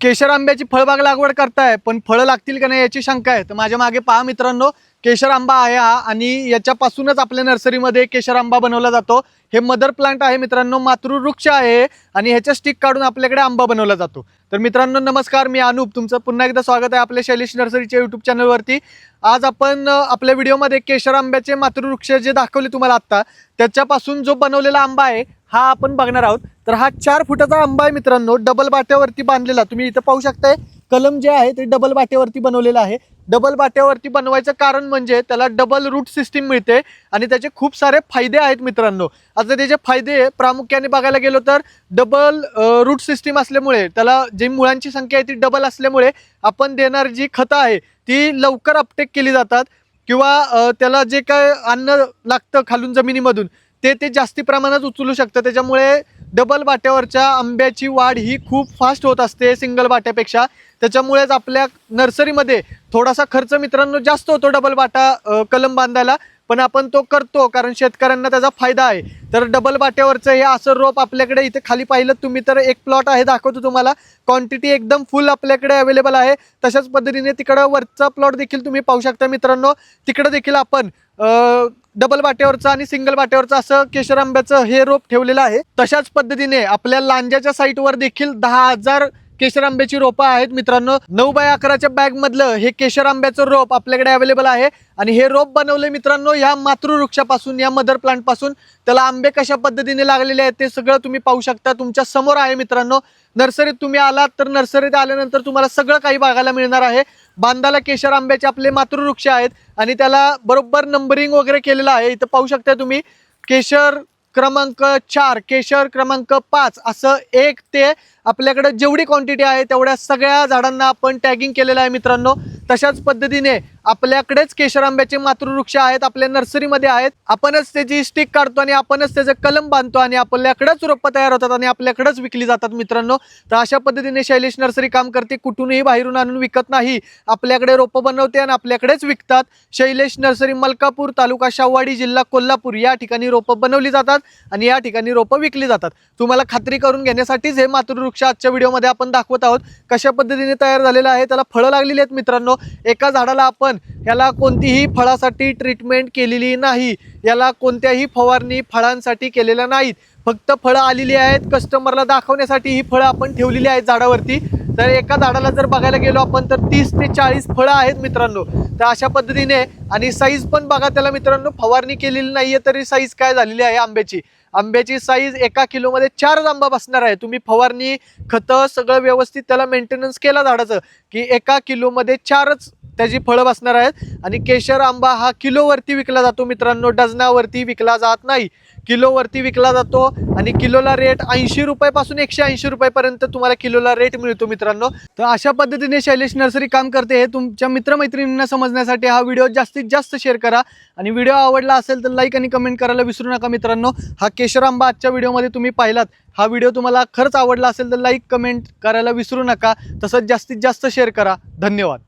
केशर आंब्याची फळबाग लागवड करताय पण फळं लागतील का नाही याची शंका आहे. तर माझ्या मागे पहा मित्रांनो केशर आंबा आहे हा आणि याच्यापासूनच आपल्या नर्सरीमध्ये केशर आंबा बनवला जातो. हे मदर प्लांट आहे मित्रांनो मातृवृक्ष आहे आणि ह्याच्या स्टिक काढून आपल्याकडे आंबा बनवला जातो. तर मित्रांनो नमस्कार मी अनुप. तुमचं पुन्हा एकदा स्वागत आहे आपल्या शैलेश नर्सरीच्या यूट्यूब चॅनलवरती आज आपण आपल्या व्हिडिओमध्ये केशर आंब्याचे मातृवृक्ष जे दाखवले तुम्हाला आत्ता त्याच्यापासून जो बनवलेला आंबा आहे हा आपण बघणार आहोत. तर हा चार फुटाचा आंबा आहे मित्रांनो डबल बाट्यावरती बांधलेला. तुम्ही इथं पाहू शकताय कलम जे आहे ते डबल बाट्यावरती बनवलेलं आहे. डबल बाट्यावरती बनवायचं कारण म्हणजे त्याला डबल रूट सिस्टीम मिळते आणि त्याचे खूप सारे फायदे आहेत मित्रांनो. आता त्याचे फायदे प्रामुख्याने बघायला गेलो तर डबल रूट सिस्टीम असल्यामुळे त्याला जी मुळांची संख्या आहे ती डबल असल्यामुळे आपण देणारी जी खतं आहे ती लवकर अपटेक केली जातात किंवा त्याला जे काय अन्न लागतं खालून जमिनीमधून ते ते जास्ती प्रमाणात उचलू शकतं. त्याच्यामुळे डबल बाट्यावरच्या आंब्याची वाढ ही खूप फास्ट होत असते सिंगल बाट्यापेक्षा त्याच्यामुळेच आपल्या नर्सरीमध्ये थोडासा खर्च मित्रांनो जास्त होतो डबल बाटा कलम बांधायला. पण आपण तो करतो कारण शेतकऱ्यांना त्याचा फायदा आहे. तर डबल बाट्यावरचं हे असं रोप आपल्याकडे इथे खाली पाहिलं तुम्ही तर एक प्लॉट आहे दाखवतो तुम्हाला. क्वांटिटी एकदम फुल आपल्याकडे अवेलेबल आहे. तशाच पद्धतीने तिकडं वरचा प्लॉट देखील तुम्ही पाहू शकता मित्रांनो. तिकडं देखील आपण डबल बाट्यावरचं आणि सिंगल बाट्यावरचं असं केशर आंब्याचं हे रोप ठेवलेलं आहे. तशाच पद्धतीने आपल्या लांज्याच्या साईटवर देखील दहा हजार केशर आंब्याची रोपं आहेत. मित्रांनो नऊ बाय अकराच्या बॅग मधलं हे केशर आंब्याचं रोप आपल्याकडे अवेलेबल आहे. आणि हे रोप बनवले मित्रांनो या मातृवृक्षापासून या मदर प्लांटपासून. त्याला आंबे कशा पद्धतीने लागलेले आहेत ते सगळं तुम्ही पाहू शकता. तुमच्यासमोर आहे मित्रांनो नर्सरीत तुम्ही आलात तर नर्सरीत आल्यानंतर तुम्हाला सगळं काही बघायला मिळणार आहे. बांधाला केशर आंब्याचे आपले मातृवृक्ष आहेत. आणि त्याला बरोबर नंबरिंग वगैरे केलेलं आहे. इथं पाहू शकता तुम्ही केशर क्रमांक चार केशर क्रमांक पाच असं एक ते आपल्याकडे जेवढी क्वांटिटी आहे तेवढ्या सगळ्या झाडांना आपण टॅगिंग केलेलं आहे मित्रांनो. तशाच पद्धतीने आपल्याकडेच केशर आंब्याचे मातृवृक्ष आहेत आपल्या नर्सरीमध्ये आहेत. आपणच त्याची स्टिक काढतो आणि आपणच त्याचं कलम बांधतो आणि आपल्याकडेच रोपं तयार होतात आणि आपल्याकडेच विकली जातात मित्रांनो. तर अशा पद्धतीने शैलेश नर्सरी काम करते. कुठूनही बाहेरून आणून विकत नाही. आपल्याकडे रोपं बनवते आणि आपल्याकडेच विकतात. शैलेश नर्सरी मलकापूर तालुका शाहवाडी जिल्हा कोल्हापूर या ठिकाणी रोपं बनवली जातात आणि या ठिकाणी रोपं विकली जातात. तुम्हाला खात्री करून घेण्यासाठीच हे मातृवृक्ष आजच्या व्हिडिओमध्ये आपण दाखवत आहोत. कशा पद्धतीने तयार झालेलं आहे त्याला फळं लागलेली आहेत मित्रांनो. एका झाडाला आपण याला कोणतीही फळासाठी ट्रीटमेंट केलेली नाही. याला कोणत्याही फवारणी फळांसाठी केलेल्या नाहीत. फक्त फळं आलेली आहेत कस्टमरला दाखवण्यासाठी ही फळं आपण ठेवलेली आहेत झाडावरती. तर एका झाडाला जर बघायला गेलो आपण तर तीस ते चाळीस फळं आहेत मित्रांनो. तर अशा पद्धतीने आणि साईज पण बघा त्याला मित्रांनो फवारणी केलेली नाहीये तरी साईज काय झालेली आहे आंब्याची. आंब्याची साईज एका किलोमध्ये चारच आंबा बसणार आहे. तुम्ही फवारणी खतं सगळं व्यवस्थित त्याला मेंटेनन्स केला झाडाचं की एका किलोमध्ये चारच त्याची फळं बसणार आहेत. आणि केशर आंबा हा किलोवरती विकला जातो मित्रांनो. डझनावरती विकला जात नाही. किलोवरती विकला जातो आणि किलोला रेट ऐंशी रुपयापासून एकशे ऐंशी रुपयापर्यंत तुम्हाला किलोला रेट मिळतो मित्रांनो. तर अशा पद्धतीने शैलेश नर्सरी काम करते हे तुमच्या मित्रमैत्रिणींना समजण्यासाठी हा व्हिडिओ जास्तीत जास्त शेअर करा. आणि व्हिडिओ आवडला असेल तर लाईक आणि कमेंट करायला विसरू नका मित्रांनो. हा केशर आंबा आजच्या व्हिडिओमध्ये तुम्ही पाहिलात. हा व्हिडिओ तुम्हाला खरंच आवडला असेल तर लाईक कमेंट करायला विसरू नका. तसंच जास्तीत जास्त शेअर करा. धन्यवाद.